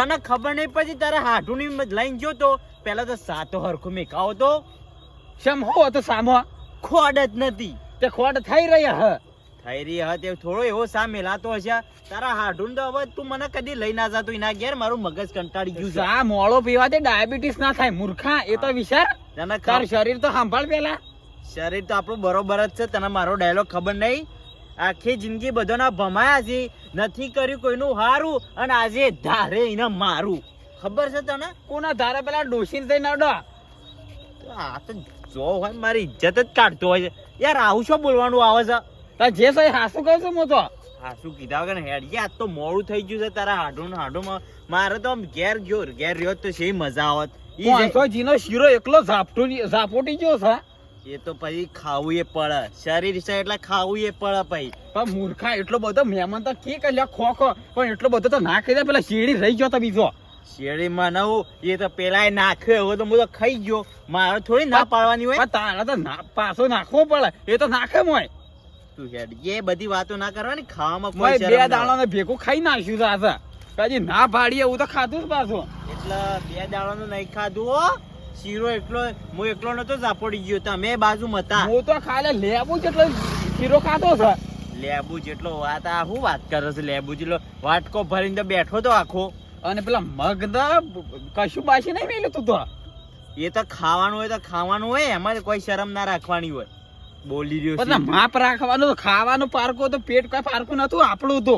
તને ખબર નહીં પછી તારે હાડુની લઈને જો તો? પેલા તો સાતો હરખો મેકાવો તો. શમ હો તો સામો ખોડ જ નથી. તે ખોડ થઈ રહ્યા હ. થઈ રહી હ તે થોડો એવો સા મેલાતો હશે. તારા હાડુન તો હવે તું મને કદી લઈ ના જાતો એના ઘેર મારું મગજ કંટાળી ગયું છે. આ મોળો તે ડાયાબિટીસ ના થાય મૂર્ખા એ તો વિચાર તને તાર શરીર તો સાંભળ પેલા. શરીર તો આપણું બરોબર જ છે તને મારો ડાયલોગ ખબર નહીં? આખી જિંદગી બધાના ભમાયા છે. નથી કર્યું કોઈનું હારું અને આજે ધારે એને મારું. ખબર છે તને? કોના ધારે પેલા ડોસીને થઈ અડો આ તો જો હોય મારી ઇજ્જત જ કાઢતો હોય છે. યાર આવું શું બોલવાનું આવે છે? તાર જે સહી હાસું કહું છું હું તો. હાસું કીધા વગર હેડ. યાર તો મોડું થઈ ગયું છે તારા હાડું હાડુમાં મારે તો આમ ઘેર ગયો ઘેર રહ્યો તો છે મજા આવત. પાંચસો જીનો શીરો એકલો ઝાપટો ઝાપોટી ગયો છે. એ તો પછી ખાવું એ પડે. શરીર છે એટલે ખાવું એ પડે પછી. પણ મૂર્ખા એટલો બધો મહેમાન તો કે કલ્યા ખો ખો. પણ એટલો બધો તો ના દે પેલા શેરડી રહી ગયો તો બીજો. શેરડીમાં નવું એ તો પેલા નાખ્યો એવો તો હું તો ખાઈ ગયો. મારે થોડી ના પાડવાની હોય. તારા તો પાછો નાખવો પડે. એ તો નાખે મોય. તું હેડ એ બધી વાતો ના કરવાની ખાવામાં કોઈ બે શરમ દાણા ને ભેગું ખાઈ નાખ્યું તો આજે. ના પાડીએ એવું તો ખાધું જ પાછું. એટલે બે દાડાનું નહીં ખાધું હો. શીરો એટલો હું એકલો નતો ઝાપડી ગયો તમે બાજુ મતા હું તો ખાલે લેબુ જેટલો શીરો ખાતો છે. લેબુ જેટલો વાત આ શું વાત કરે છે? લેબુ જેટલો વાટકો ભરીને તો બેઠો તો આખો. અને પેલા મગ તો કશું બાસી નહીં મેલું તું તો. એ તો ખાવાનું હોય તો ખાવાનું હોય એમાં કોઈ શરમ ના રાખવાની હોય. બોલી રહ્યો માપ રાખવાનું ખાવાનું પારકો તો પેટ કઈ પારકું નતું આપણું તો.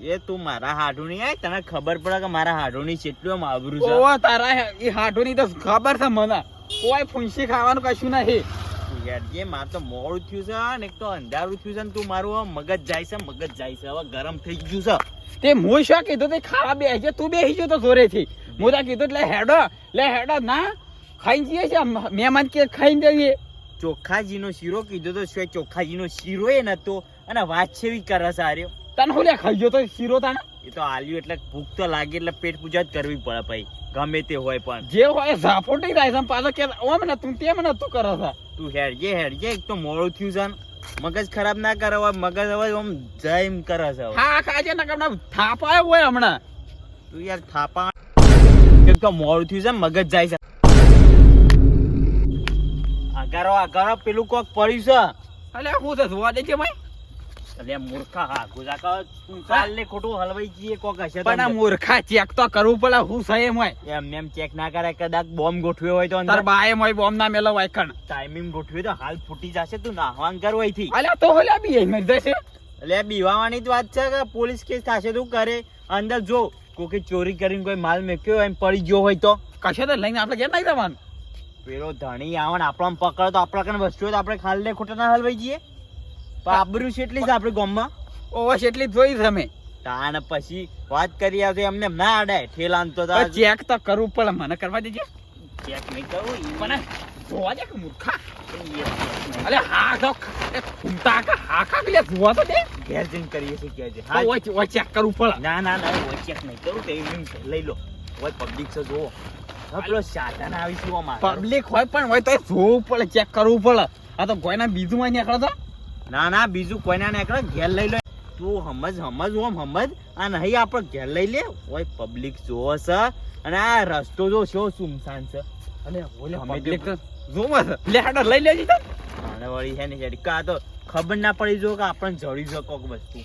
એ તું મારા હાડુની આય તને ખબર પડે કે મારા હાડુની કેટલું આબરૂ છે? ઓ તારા એ હાડુની તો ખબર છે મને. કોઈ ફૂંસી ખાવાનું કશું નહીં. યાર જે માર તો મોડું થયું છે ને એક તો અંધારું થયું છે ને તું મારું મગજ જાય છે મગજ જાય છે હવે ગરમ થઈ ગયું છે. તે હું શું કીધું તે ખાવા બેસજે તું બેસી ગયો તો જોરેથી. હું તો કીધું લે હેડો લે હેડો ના ખાઈ જઈએ છે મહેમાન કે ખાઈ જઈએ. ચોખાજીનો શીરો કીધો તો શું ચોખાજીનો શીરો એ નતો? અને વાત છેવી કરે છે આર્યો તને હું લે ખાઈ ગયો તો શીરો તાને એ તો આલ્યું એટલે ભૂખ તો લાગે એટલે પેટ પૂજા જ કરવી પડે ભાઈ. ગમે તે હોય પણ. જે હોય ઝાપોટી થાય છે પાછો કે ઓમ ને તું તેમ ને તું કરે છે. તું હેડ જે હેડ જે એક તો મોડું થયું છે મગજ ખરાબ ના કરે હોય મગજ હવે ઓમ જઈમ કરે છે હા ખાજે ને કમણા થાપાય હોય હમણાં. તું યાર થાપા એક તો મોડું થયું છે મગજ જાય છે. અગારો અગારો પેલું કોક પડ્યું છે. અલ્યા હું તો જોવા દેજે ભાઈ. અલે મૂર્ખા હા ગુજાકા તું ખોટું હલવાઈ જઈએ કોક હશે પણ આ મૂર્ખા ચેક તો કરવું પડે હું સહી એમ હોય. એમ એમ ચેક ના કરે કદાચ બોમ્બ ગોઠવ્યો હોય તો તાર બાએ મોય બોમ્બ ના મેલો ટાઈમિંગ ગોઠવ્યો તો હાલ ફૂટી જશે તું નાહવાન કર અલે તો હોલે બી એ જશે. એટલે બીવાવાની જ વાત છે કે પોલીસ કેસ થશે તું કરે? અંદર જો કોકે ચોરી કરીને કોઈ માલ મેક્યો હોય એમ પડી ગયો હોય તો. કશો તો લઈને આપણે ઘેર નહીં જવાનું પેલો ધણી આવે ને આપણને પકડે તો આપણા કને વસ્તુ હોય તો આપણે ખાલી ખોટા ના હલવાઈ જઈએ. આબરૂ છે એટલી જ આપણે ગામમાં? ઓવા એટલી જોઈ તમે. તાણ પછી વાત કરી આવતો એમને ના અડાય ઠેલા તો ચેક તો કરવું પડે મને કરવા દેજે. ચેક નહીં કરવું મને જોવા દે કે મૂર્ખા. એ check નહીં. અલે હા તો એ ઘૂમતા હા કા પેલા જોવા તો દે. ઘેર જઈને કરીએ છીએ કે છે હા. ઓય ઓય ચેક કરવું પડે. ના ના ના હું ચેક નહીં કરું તે લઈ લો. પબ્લિક છે પેલો સાધન આવી છે અમાર. પબ્લિક હોય પણ હોય તો જોવું પડે ચેક કરવું પડે. આ તો કોઈના બીજું માં નીકળે તો. ના ના બીજું કોઈના નીકળે ઘેર લઈ લો. તું સમજ સમજ ઓમ સમજ આ નહીં આપણે ઘેર લઈ લે. ઓય પબ્લિક જોવો છે અને આ રસ્તો જો છો સુમસાન છે. અને ઓલે પબ્લિક જો મત લે હાડો લઈ લેજી તો. અને વળી છે ને હેડી કા તો ખબર ના પડી જો કે આપણને જડી જો કોક વસ્તુ.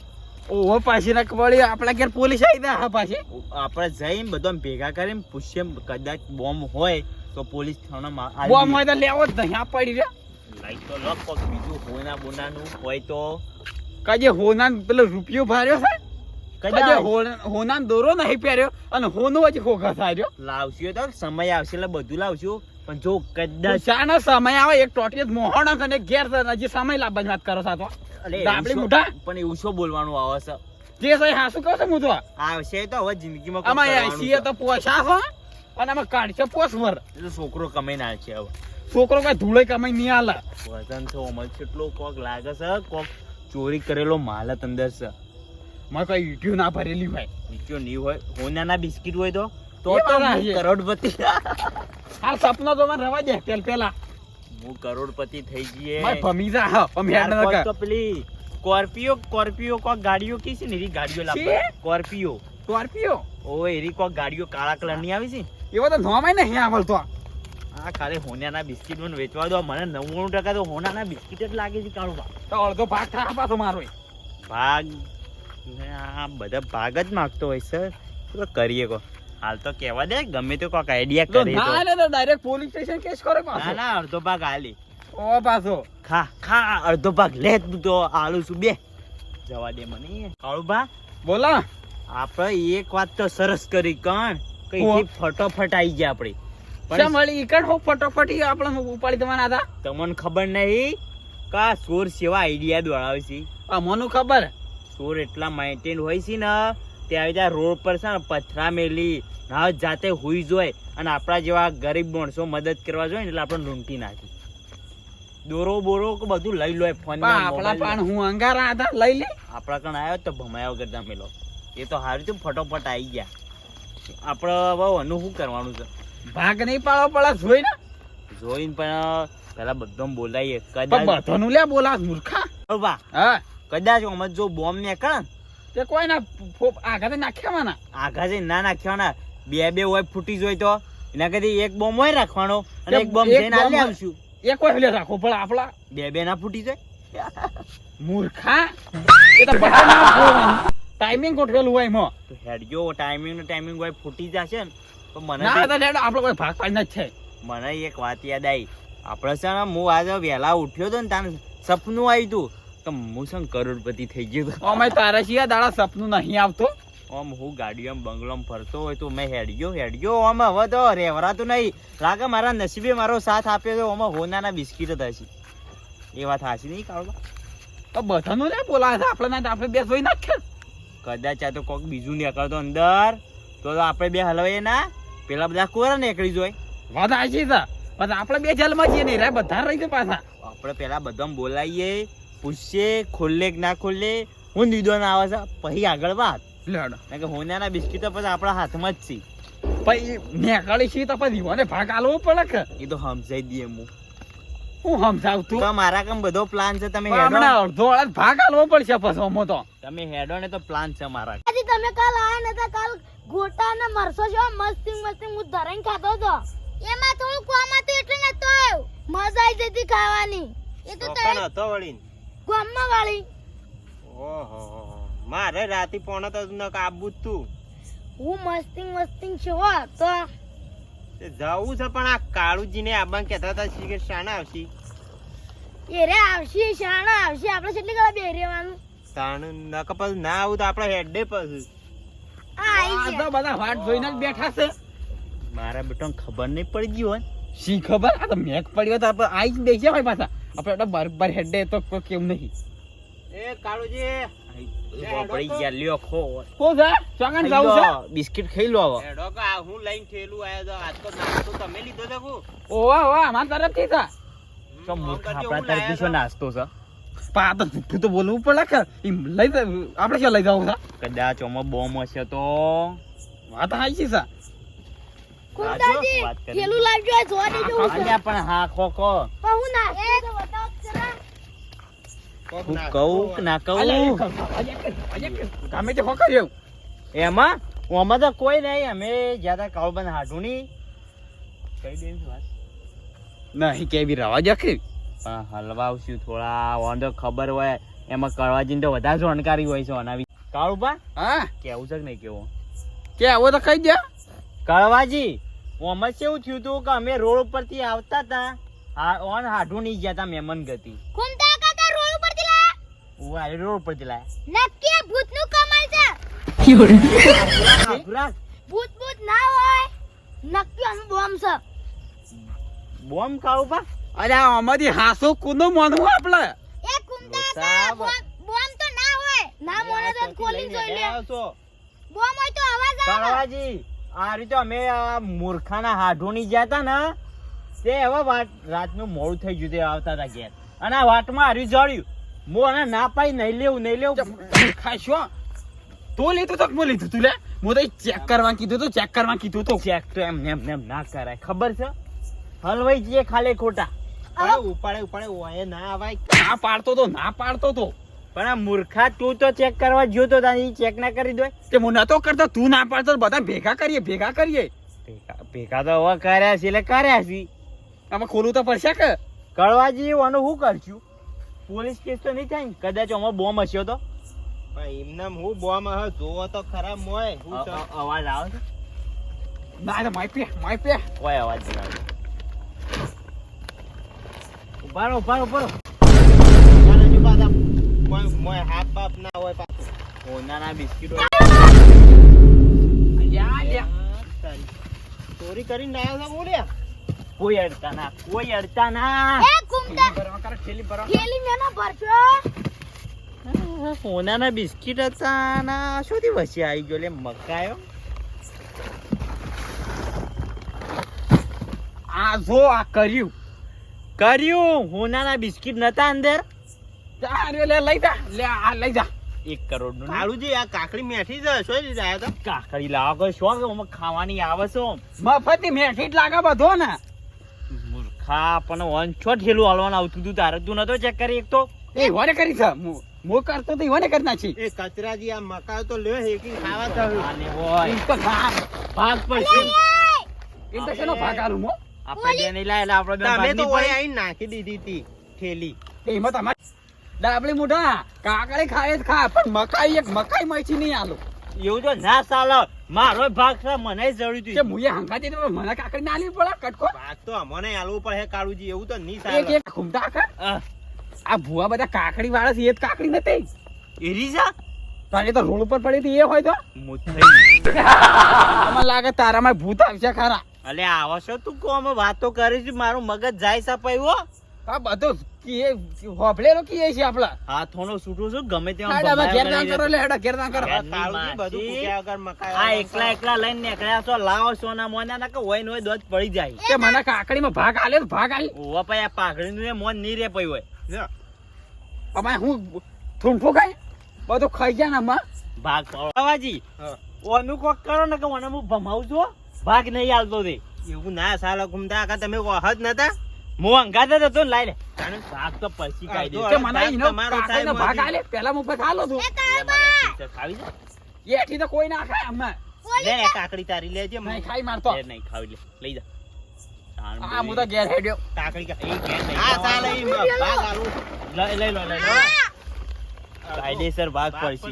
ઓહો પાછી ના વળી આપણા ઘેર પોલીસ આવી દે હા પાછી. આપણે જઈને બધા ભેગા કરીને પૂછીએ કદાચ બોમ્બ હોય તો પોલીસ થાણામાં આવી બોમ જઈએ. હોય તો લેવો જ નહીં આ પડી રે લાઈટ તો લોક કોક બીજું હોના બોનાનું હોય તો કજે હોના પેલો રૂપિયો ભાર્યો છે? કદાચ. હોન- દોરો નહીં પહેર્યો અને હોનો હજી ખોખા થાર્યો લાવશું તો સમય આવશે એટલે બધું લાવશું પણ જો કદાચ સમય આવે એક ટોટી જ મોહણ અને ઘેર હજી સમય લાવવાની વાત કરો સાતો પણ એવું શું બોલવાનું આવે છે? જે સહી હાસુ કહો છો હું તો. આવશે તો હવે જિંદગીમાં આમાં સીએ તો પોસા હો. અને આમાં કાઢશે પોસવર એ તો છોકરો કમાઈને આવે છે હવે. છોકરો કઈ ધૂળે કમાઈ નહીં આલે વજન છે અમલ કેટલો કોક લાગે છે કોક ચોરી કરેલો માલ અંદર છે. માં કઈ ઈટીઓ ના ભરેલી હોય. ઈટીઓ નહીં હોય. હોનાના બિસ્કિટ હોય તો? તો તો હું. કરોડપતિ. હાલ સપનો તો મને રવા દે પેલ પેલા હું કરોડપતિ થઈ ગયે મારે ભમી જા હા ભમી ન તો પેલી? સ્કોર્પિયો સ્કોર્પિયો કોક ગાડીઓ કી છે ને એવી ગાડીઓ છે? લાવવા સ્કોર્પિયો. સ્કોર્પિયો? ઓ એરી કોક ગાડીઓ કાળા કલરની આવી છે એવો તો નોમાય નહીં આવડતો આ ખાલી હોનાના બિસ્કિટ મને વેચવા દો. મને નવ્વાણું ટકા તો હોનાના બિસ્કિટ જ લાગે છે કાળું તો અડધો ભાગ થાય પાછો મારો ભાગ? આ બધા ભાગ જ માગતો હોય સર. તો કરીએ કો. હાલ તો કહેવા દે ગમે તો કોક આઈડિયા કરે ના તો ડાયરેક્ટ પોલીસ સ્ટેશન કેસ કરે ના પાછો. ના અડધો ભાગ હાલી. ઓ પાછો. ખા ખા અડધો ભાગ લે તું તો આલુ છું બે. જવા દે મને કાળુબા? બોલા. આપણે એક વાત તો સરસ કરી કણ કઈ ફટોફટ આવી ગયા આપણે. શા મળી? હો ફટોફટી આપણે ઉપાડી દેવાના હતા. તમને ખબર નહીં? કા સોર સેવા આઈડિયા દોડાવે છે? આ મને ખબર? સોર એટલા માઇન્ટેન હોય છે ને તે આવી જાય રોડ પર છે ને પથરા મેલી ના જાતે હોઈ જોય અને આપણા જેવા ગરીબ માણસો મદદ કરવા જોઈએ એટલે આપણે લૂંટી નાખી. દોરો બોરો કે બધું લઈ લો ફોન પણ આપણા પણ હું અંગારા હતા લઈ લે. આપણા કણ આવ્યો તો ભમાયો કરતા મેલો. એ તો હારું છે ફટોફટ આવી ગયા. આપણે હવે એનું શું કરવાનું છે? ભાગ નહીં પાડો પડે જોઈ ને જોઈને પણ પેલા બધા પણ કદાચ બધાનું લે બોલા મૂર્ખા. હા. કદાચ અમે જો બોમ્બ નીકળે તે કોઈ ના આઘાતે નાખ્યા આઘા જઈને ના નાખ્યા બે બે હોય ફૂટી જોઈ તો એના કદી એક બોમ્બ હોય રાખવાનો અને એક બોમ્બ જઈને હાલે આવશું. એક હોય લે રાખો પણ આપડા બે બે ના ફૂટી જાય. મૂર્ખા. એ તો બધા ના ટાઈમિંગ ગોઠવેલું હોય એમાં. હેડ હેડજો ટાઈમિંગ નો ટાઈમિંગ હોય ફૂટી જશે ને. મને ના તો- લેડો આપણે કોઈ ભાગ પાડીને જ છે. મને એક વાત યાદ આવી આપણે છે ને હું આજે વહેલા ઉઠ્યો તો ને તારે સપનું આવ્યું તું. કે હું છે કરોડપતિ થઈ ગયો હતું અમે તારા છીએ દાડા સપનું નહીં આવતો? આમ હું ગાડીઓમાં બંગલોમાં ફરતો હોય તો મેં હેડ્યો હેડ્યો. આમ હવે તો રહેવરાતું નહીં. લાગે મારા નસીબે મારો સાથ આપ્યો તો આમાં હોનાના બિસ્કીટ જ હશે એ વાત હાચી નહીં કાળવા તો બધાનું ને બોલાવે છે આપણે ના આપણે બે જોઈ નાખે કદાચ આ તો કોઈક બીજું નીકળતો અંદર તો તો આપણે બે હલવાઈએ ના? પેલા બધા કોરા નીકળી જોય? વાત આછી છે. પણ આપણે બે જેલમાં છીએ નહીં રે બધા રહી છે પાછા. આપણે પેલા બધા બોલાવીએ પૂછીએ ખોલે કે ના ખોલે હું દીધો ના આવે છે. પછી આગળ વાત. લેડો કારણ કે હોનાના તો પછી આપણા હાથમાં જ છે. પછી નીકળી છીએ તો પછી મને ભાગ આલવો પડે કે? એ તો સમજાઈ દઈએ હું. હું સમજાવતું તો? મારા કામ બધો પ્લાન છે? તમે હેડો. અડધો ભાગ આલવો પડશે પછી અમો તો. તમે હેડો ને તો પ્લાન છે મારા. તમે કાલ આયા નતા કાલ ગોટા ને મરસો છો? મસ્તી મસ્તી હું ધરાઈને ખાતો તો. એમાં થોડું કોમ હતું એટલે નતો આવ્યો. મજા આવી જતી ખાવાની. એ તો તને હતો વળી ગામમાં વાળી. ઓહો મારે રાતી પોણા તો ન કાબુ તું. હું મસ્તી મસ્તી છો તો. જવું છે પણ આ કાળુજીને આબાન આબા કહેતા હતા કે શાણા આવશે. એ રે આવશી શાણા આવશે. આપણે કેટલી કલા બેરેવાનું તાણ ન કપલ ના આવું તો આપણે હેડે પછી. આ આઈ આ તો ગયા બધા વાટ જોઈને જ બેઠા છે. મારા બેટો ખબર નહીં પડી ગઈ હોય. શી ખબર? આ તો મેઘ પડ્યો તો આપણે આઈ જ બેસ્યા હોય પાછા. આપણે તો બરાબર હેડે તો કેમ નહીં. એ કાળુજી. પડી ગયા લ્યો ખો. કો છે? ચોકન જાવું છે? બિસ્કિટ ખાઈ લો હવે. એડો કા હું લઈને થેલું આયો તો આજ તો નાસ્તો તમે લીધો છે કુ ઓવા ઓવા અમારા તરફથી સા તો મૂર્ખ આપણા તરફથી શું નાસ્તો છે? પા તો તું તો બોલવું પડે કે ઈ લઈ આપણે શું લઈ જાવ છે? કદાચ ઓમાં બોમ્બ હશે તો. વાત હાચી છે. કુંતાજી પેલું લાવજો જોવા દેજો અલ્યા પણ હા ખો ખો. હું તો બતાવો ખરા. હું કહું ના કહું? કે- કે ગમે તે એમાં? ઓમાં તો કોઈ નહીં. અમે જ્યાં કાળબંધ હાડું નહીં. કઈ દે વાત? નહીં કેવી રવા જખી. કે પણ હલવાવશું થોડા. વાંધો ખબર હોય. એમાં કરવાજીને તો વધારે જાણકારી હોય છે કાળુબા હા? કેવું છે કે નહીં કેવું? કેવું તો કહી દે કળવાજી ઓમાં કેવું થયું હતું કે અમે રોડ ઉપરથી આવતા હતા ઓન હાઢું નહીં ગયા હતા મહેમાન ગતિ કુંતા કાકા રોડ ઉપરથી લાયા? આ રોડ ઉપરથી લાયા. નક્કી ભૂતનું કમાલ છે. ભૂત ભૂત ના હોય નક્કી આમ બોમ્બ છે. બોમ્બ કાળુબા અરે આમાંથી હાસો કુંદો મોનું આપણે એ કુંતા કાકા બોમ્બ તો ના મોને તો ખોલી જોઈ લે બોમ્બ હોય તો અવાજ આવે. કળવાજી આ રીતે અમે આ મૂર્ખાના હાઢોની જતા ના? તે હવે વાત રાતનું મોડું થઈ ગયું તે આવતા હતા ઘેર. અને આ વાટમાં હાર્યું જળ્યું. મો અને ના પાઈ નહીં લેવું નહીં લેવું. ખાશો તો લીધું તો હું લીધું તું લે? હું તો ચેક કરવા કીધું તું ચેક કરવા કીધું તું. ચેક તો એમ નેમ એમ એમ ના કરાય. ખબર છે? હલવાઈ જઈએ ખાલી ખોટા. અરે ઉપાડે ઉપાડે ઓય ના આવાય ના પાડતો તો ના પાડતો તો. પણ આ મૂર્ખા તું તો ચેક કરવા ગયો તો તારી ચેક ના કરી દો. તે હું નતો કરતો તું ના પાડતો બધા ભેગા કરીએ ભેગા કરીએ. ભેગા ભેગા તો હવે કર્યા છે એટલે કર્યા છે. આમાં ખોલું તો પડશે કે? જઈએ આનું શું કરશું? પોલીસ કેસ તો નહીં થાય કદાચ આમાં બોમ્બ હશે તો. પણ એમને હું બોમ્બ હ જોવો તો ખરાબ મોય હું તો અવાજ આવે છે? ના ના માય પે માય પે. કોઈ અવાજ નહીં આવે. ઊભા ઉભારો ઊભા મોય હાથ બાપ ના હોય પાછું હોનાના બિસ્કીટો. યા યા. ચોરી કરીને લાયા છો બોલ્યા કોઈ અડતા ના કોઈ અડતા ના. એ કરે થેલી ભરવા થેલી મેનો ભરશો. હોનાના બિસ્કિટ હતા ના શું થી વચ્ચે આવી ગયો લે મકાયો. આ જો આ કર્યું. કર્યું હોનાના બિસ્કિટ નતા અંદર. લઈ જા લે આ લઈ જા. એક કરોડનું કાળુજી આ કાકડી મેઠી છે શું લીધા આયા તો કાકડી લાવો કોઈ શોખ ખાવાની આવે છો મફતી મેઠી જ લાગે બધો ને. મૂર્ખા પણ વન છો ઠેલું હાલવાનું આવતું હતું તારે તું નતો ચેક કરી એક તો? એ વને કરી છે હું હું કરતો તો વને કરી નાખી. એ કચરાજી આ મકાઈ તો લ્યો હેકી ખાવા તો આને હોય. ઈ તો ના ભાગ પડશે. ઈ તો શેનો ભાગ આલું મો? આપણે બે લાયેલા આપણે તમે તો ઓય પડી. નાખી દીધી હતી થેલી એમાં તમારે ડાબલી મોઢા કાકડી ખાય ખા પણ મકાઈ એક મકાઈ મચી નહીં આલો. એવું જો ના ચાલે. મારો ભાગ છે મને જરૂર છે. મુએ હંગાતી તો મને કાકડી ના પડે કટકો. ભાગ તો મને આલવું પડે કાળુજી એવું તો નહીં ચાલે. એક ઘૂમતા કર આ ભુવા બધા કાકડી વાળા છે એ જ કાકડી નથી. એરી છે? તારે તો રોડ ઉપર પડી હતી એ હોય તો. મને લાગે તારામાં ભૂત આવશે ખરા. અલે આવશે તું કોમ વાતો કરીશ મારું મગજ જાય સપાયું આ બધું કીએ હોભળેલો કીએ છે આપડા હાથોનો છૂટું છું ગમે તેમ હાડામાં ઘેર ના કરો લે હેડા ઘેર ના કરો. બધું માસી. મકાઈ આ એકલા એકલા લઈને નીકળ્યા છો લાવો સોના મોના ના કે હોય ને હોય દોજ પડી જાય. કે મને કાકડીમાં ભાગ આલે ભાગ આલે. ઓવા પછી આ પાઘડી નું મોનની રે પઈ હોય. અમારે હું થૂંફું ખાય? બધું ખાઈ ગયા ને આમાં. ભાગ પાવાજી હા. ઓનું કોક કરો ને કે મને હું ભમાવું છું ભાગ નહીં આલતો દે એવું ના સાલા ઘૂમતા કા તમે હદ નતા? લાઈ લે. ભાગ તો પછી કાઢી દે. કે મને ભાગ એનો તમારો ભાગ હતી. આલે. પેલા મુફત હાલો તું એ ખાવી જા એઠી તો કોઈ ના ખાય અમે લે કાકડી તારી લેજે ખાઈ મારતો નહીં ખાવી લે. લઈ જા. તાણ આ હું તો ગેર હેડ્યો. કાકડી કા- એ ઘેર નહીં આ ચાલે ભાગ આલું. લઈ લઈ લો લઈ લો. કાયદેસર ભાગ પડશે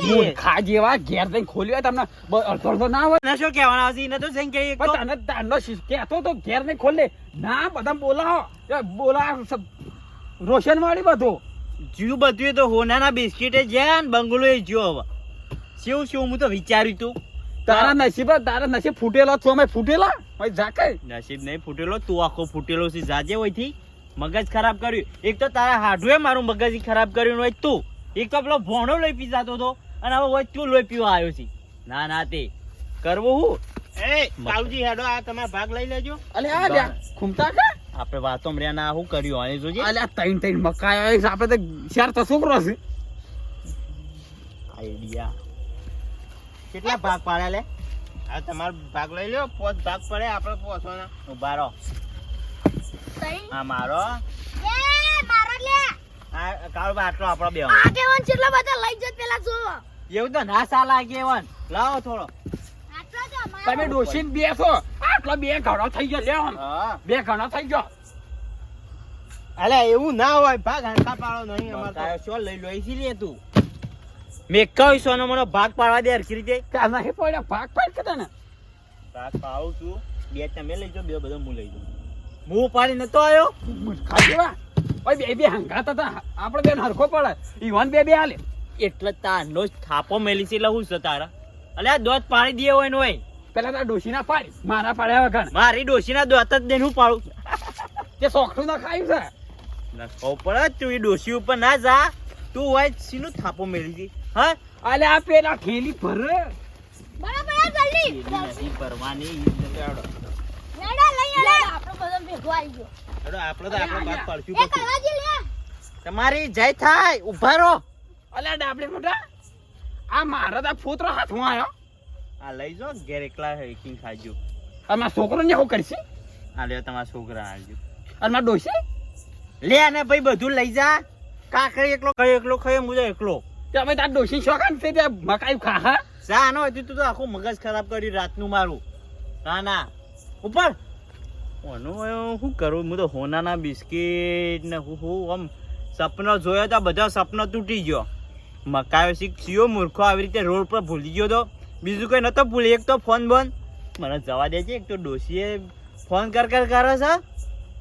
મૂર્ખા જેવા ઘેર જઈને ખોલ્યો તમને અડધો અડધો ના હોય. ના કહેવાના આવશે એને તો જઈને કહીએ એક તો. પણ તને તાંડો કહેતો તો ઘેર ને ખોલે ના બધા બોલાવો. બોલાવો રોશન વાળી બધું. જીવ બધું એ તો હોનાના બિસ્કીટે જ્યાં બંગલો એ જ્યો હવે. શું શું હું તો વિચાર્યું તું. તારા નસીબ તારા નસીબ ફૂટેલો છો અમે ફૂટેલા? ભાઈ જાકે નસીબ નહીં ફૂટેલો. તું આખો ફૂટેલો છે જાજે હોયથી મગજ ખરાબ કર્યું. એક તો તારા હાડુએ મારું મગજ ખરાબ કર્યું હોય તું. એક તો પેલો ભોણો લઈ પી જતો હતો અને હવે હોય તું લોહી પીવા આવ્યો છે. ના ના તે કરવું હું? એ કાળુજી હેડો આ તમે ભાગ લઈ લેજો. અલે આ લ્યા ખૂમતા કે? આપણે વાતો મર્યા ના હું કર્યું આને જોજે. અલે તૈન તૈન મકાઈ આપણે તો શેર તો છોકરો છે. આઈડિયા. કેટલા ભાગ પાડ્યા લે? આ તમારો ભાગ લઈ લ્યો પોત ભાગ પડે આપણે પોસવાના. ઊભા રહો. આ મારો. એ મારો લે. આ કાળો આટલો આપણો બે આ કેટલા બધા લઈ જત પેલા જો. એવું તો ના સા લાગે લાવો થોડો. આટલા જ અમારા. બેસો. આટલો બે ઘણો થઈ ગયો લે બે ઘણો થઈ ગયો. અલે એવું ના હોય. ભાગ હરખા પાડો નહીં શો લઈ લો એસી લે તું? મેં કહ્યું સોનો મને ભાગ પાડવા દે હરખી રીતે. ત્યાં નહીં પડ્યો ભાગ પાડ કે તને? ભાગ પાડું છું. બે તમે લઈ જાઓ બે બધો હું લઈ જાઉં. હું પાડી નતો આવ્યો જેવા ઓય બે બે હંગાતા તા આપણે બેન હરખો પડે. ઈવન બે બે હાલે. એટલે તારનો જ થાપો મેલી છે એટલે છે તારા. અલે આ દોત પાણી દે હોય નોય પેલા તારા ડોશી ના પાડી. મારા પાડ્યા વગર. મારી ડોશીના દોત જ દઈને હું પાડું તે સોખું ના ખાયું છે. ના પડે તું એ ડોશી ઉપર ના જા. તું હોય સીનું થાપો મેલી છે હા? અલે આ પેલા ઠેલી ભર. બરાબર જલ્દી. ભરવાની લઈ આલે. આપણો બધો ભેગો આવી ગયો. હેડો આપણે તો આપણો ભાગ પાડશું પછી લે? તમારી જય થાય ઊભા રહો. અલ્યા ડાબલી મોટા આ મારા તો ફોતરો હાથમાં આવ્યો. આ લઈ જો ઘેર એકલા હેકિંગ ખાજો. અને મારા છોકરો ને હું કરશે? આ લ્યો તમારા છોકરા આવજો. અને મારા ડોશી? લે અને ભાઈ બધું લઈ જા. કાકડી એકલો ખાય એકલો ખાય મુજે એકલો. તે અમે તાર ડોસી શોખાન છે તે મકાઈ ખા હા? જા આનો હતી તું તો આખું મગજ ખરાબ કરી રાતનું મારું. ના ના. ઉપર. શું કરું? હું તો હોનાના બિસ્કિટ ને હું હું આમ સપના જોયા હતા બધા સપના તૂટી ગયો. મકાયો શીખ સીઓ મૂર્ખો આવી રીતે રોડ પર ભૂલી ગયો તો. બીજું કંઈ નતો ભૂલી એક તો ફોન બંધ. મને જવા દે છે એક તો ડોશીએ ફોન કર કર કરે છે.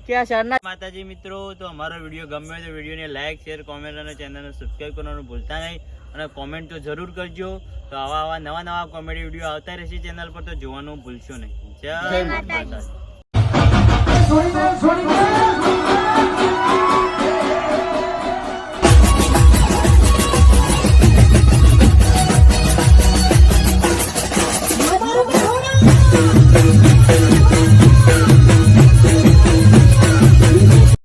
કે આ શહેરના માતાજી મિત્રો તો અમારો વીડિયો ગમ્યો તો વિડીયોને લાઇક શેર કોમેન્ટ અને ચેનલને સબસ્ક્રાઈબ કરવાનું ભૂલતા નહીં. અને કોમેન્ટ તો જરૂર કરજો. તો આવા આવા નવા નવા કોમેડી વીડિયો આવતા રહેશે ચેનલ પર તો જોવાનું ભૂલશો નહીં. જય માતાજી. 21, 21.